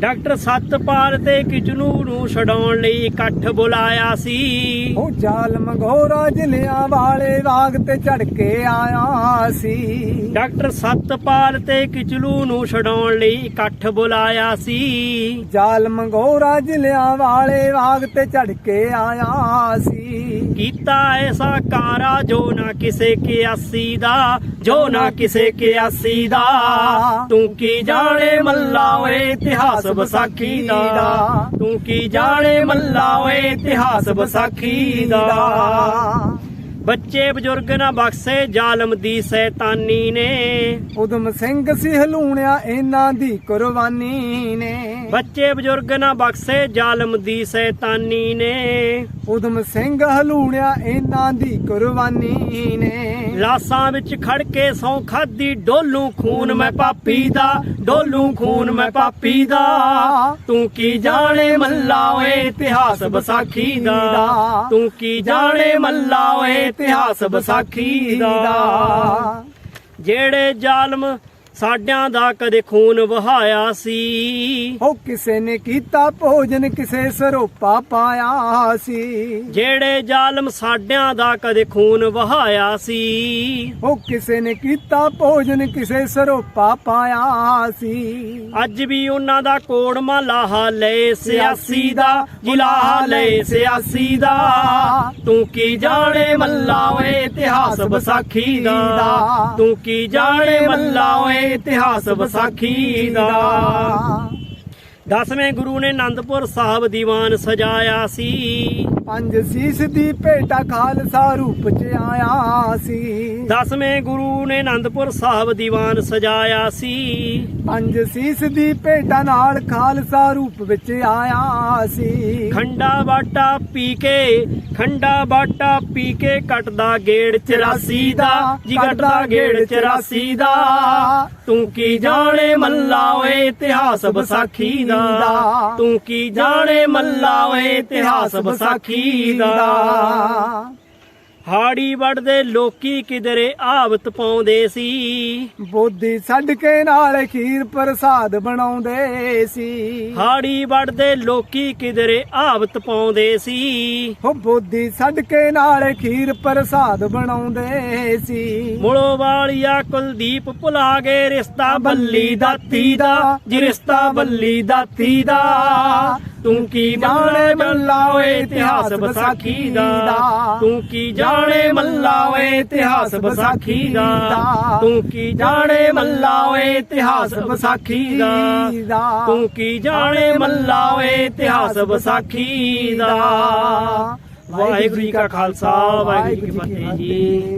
Doctor Satpal ਤੇ ਕਿਚਨੂ ਨੂੰ ਛਡਾਉਣ ਲਈ ਇਕੱਠ ਬੁਲਾਇਆ ਸੀ। ਉਹ ਜ਼ਾਲਮ ਘੋਰਾ ਜ਼ਿਲ੍ਹਿਆਂ ਵਾਲੇ ਬਾਗ ਤੇ ਝੜ ਕੇ ਆਇਆ ਸੀ। ਡਾਕਟਰ ਸਤਪਾਲ ਤੇ ਕਿਚਲੂ ਨੂੰ ਛਡਾਉਣ ਲਈ ਇਕੱਠ ਬੁਲਾਇਆ ਸੀ। ਜ਼ਾਲਮ ਘੋਰਾ ਜ਼ਿਲ੍ਹਿਆਂ ਵਾਲੇ ਬਾਗ ਤੇ ਝੜ ਕੇ ਆਇਆ ਸੀ। ਕੀਤਾ ਐਸਾ ਕਾਰਾ ਜੋ ਨਾ ਕਿਸੇ ਕਿਆਸੀ ਦਾ ਜੋ ਨਾ ਕਿਸੇ ਕਿਆਸੀ ਦਾ। ਤੂੰ ਕੀ ਜਾਣੇ ਮੱਲਾ ਓਏ ਇਤਿਹਾਸ ਵਿਸਾਖੀ ਦਾ। ਤੂੰ ਕੀ ਜਾਣੇ ਮੱਲਾ ਓਏ ਇਤਿਹਾਸ ਵਿਸਾਖੀ ਦਾ। ਬੱਚੇ ਬਜ਼ੁਰਗ ਨਾ ਬਖਸ਼ੇ ਜ਼ਾਲਮ ਦੀ ਸੈਤਾਨੀ ਨੇ। ਉਦਮ ਸਿੰਘ ਸੀ ਹਲੂਣਿਆ ਇਹਨਾਂ ਦੀ ਕੁਰਬਾਨੀ ਨੇ। ਬੱਚੇ ਬਜ਼ੁਰਗ ਨਾ ਬਖਸ਼ੇ ਜ਼ਾਲਮ ਦੀ ਸੈਤਾਨੀ ਨੇ। ਉਦਮ ਸਿੰਘ ਹਲੂਣਿਆ ਇਹਨਾਂ ਦੀ ਕੁਰਬਾਨੀ ਨੇ। ਲਾਸਾਂ ਵਿੱਚ ਖੜ ਕੇ ਸੌ ਖਾਦੀ ਡੋਲੂ ਖੂਨ ਮੈਂ ਪਾਪੀ ਦਾ, ਡੋਲੂ ਖੂਨ ਮੈਂ ਪਾਪੀ ਦਾ। ਤੂੰ ਕੀ ਜਾਣੇ ਮੱਲਾ ਓਏ ਇਤਿਹਾਸ ਵਿਸਾਖੀ ਦਾ। ਤੂੰ ਕੀ ਜਾਣੇ ਮੱਲਾ ਓਏ ਇਤਿਹਾਸ ਵਿਸਾਖੀ ਦਾ। ਜਿਹੜੇ ਜ਼ਾਲਮ ਸਾਡਿਆਂ ਦਾ ਕਦੇ ਖੂਨ ਵਹਾਇਆ ਸੀ। ਉਹ ਕਿਸੇ ਨੇ ਕੀਤਾ ਭੋਜਨ ਕਿਸੇ ਸਰੋਪਾ ਪਾਇਆ ਸੀ। ਜਿਹੜੇ ਜ਼ਾਲਮ ਸਾਡਿਆਂ ਦਾ ਕਦੇ ਖੂਨ ਵਹਾਇਆ ਸੀ। ਉਹ ਕਿਸੇ ਨੇ ਕੀਤਾ ਭੋਜਨ ਕਿਸੇ ਸਰੋਪਾ ਪਾਇਆ ਸੀ। ਅੱਜ ਵੀ ਉਹਨਾਂ ਦਾ ਕੋੜਮਾ ਲਾਹਾ ਲਏ ਸਿਆਸੀ ਦਾ ਜਿਲਾਹਾ ਲਏ ਸਿਆਸੀ ਦਾ। ਤੂੰ ਕੀ ਜਾਣੇ ਮੱਲਾ ਓਏ ਇਤਿਹਾਸ ਵਿਸਾਖੀ ਦਾ? ਤੂੰ ਕੀ ਜਾਣੇ ਮੱਲਾ ਓਏ ਇਤਿਹਾਸ ਵਿਸਾਖੀ ਦਾ। ਦਸਵੇਂ ਗੁਰੂ ਨੇ ਆਨੰਦਪੁਰ ਸਾਹਿਬ ਦੀਵਾਨ ਸਜਾਇਆ ਸੀ। ਪੰਜ ਸੀਸ ਦੀ ਭੇਟਾ ਖਾਲਸਾ ਰੂਪ ਚ ਆਇਆ ਸੀ। ਦਸਵੇਂ ਗੁਰੂ ਨੇ ਆਨੰਦਪੁਰ ਸਾਹਿਬ ਦੀਵਾਨ ਸਜਾਇਆ ਸੀ। ਪੰਜ ਸੀਸ ਦੀ ਭੇਟਾ ਨਾਲ ਖਾਲਸਾ ਰੂਪ ਵਿੱਚ ਆਇਆ ਸੀ। ਖੰਡਾ ਬਾਟਾ ਪੀ ਕੇ ਖੰਡਾ ਬਾਟਾ ਪੀ ਕੇ ਕੱਟਦਾ ਗੇੜ 84 ਦਾ ਜੀ ਕੱਟਦਾ ਗੇੜ 84 ਦਾ। ਤੂੰ ਕੀ ਜਾਣੇ ਮੱਲਾ ਓਏ ਇਤਿਹਾਸ ਵਿਸਾਖੀ ਦਾ। ਤੂੰ ਕੀ ਜਾਣੇ ਮੱਲਾ ਓਏ ਇਤਿਹਾਸ ਵਿਸਾਖੀ ਦਾ। ਹਾੜੀ ਵੜਦੇ ਲੋਕੀ ਕਿਧਰੇ ਆਵਤ ਪਾਉਂਦੇ ਸੀ। ਬੋਧੀ ਛੱਡ ਕੇ ਨਾਲ ਖੀਰ ਪ੍ਰਸਾਦ ਬਣਾਉਂਦੇ ਸੀ। ਹਾੜੀ ਵੜਦੇ ਲੋਕੀ ਕਿਧਰੇ ਆਵਤ ਪਾਉਂਦੇ ਸੀ। ਉਹ ਬੋਧੀ ਛੱਡ ਕੇ ਨਾਲ ਖੀਰ ਪ੍ਰਸਾਦ ਬਣਾਉਂਦੇ ਸੀ। ਮੁੜੋ ਵਾਲੀਆ ਕੁਲਦੀਪ ਭੁਲਾ ਗਏ ਰਿਸ਼ਤਾ ਬੱਲੀ ਦਾਤੀ ਦਾ ਜੀ ਰਿਸ਼ਤਾ ਬੱਲੀ ਦਾਤੀ ਦਾ। ਤੂੰ ਕੀ ਜਾਣੇ ਮੱਲਾ ਓਏ ਇਤਿਹਾਸ ਵਿਸਾਖੀ ਦਾ? ਤੂੰ ਕੀ ਜਾਣੇ ਮੱਲਾ ਓਏ ਇਤਿਹਾਸ ਵਿਸਾਖੀ ਦਾ? ਤੂੰ ਕੀ ਜਾਣੇ ਮੱਲਾ ਓਏ ਇਤਿਹਾਸ ਵਿਸਾਖੀ ਦਾ? ਤੂੰ ਕੀ ਜਾਣੇ ਮੱਲਾ ਓਏ ਇਤਿਹਾਸ ਵਿਸਾਖੀ ਦਾ? ਵਾਹਿਗੁਰੂ ਜੀ ਕਾ ਖਾਲਸਾ, ਵਾਹਿਗੁਰੂ ਜੀ ਕੀ ਫਤਿਹ ਜੀ।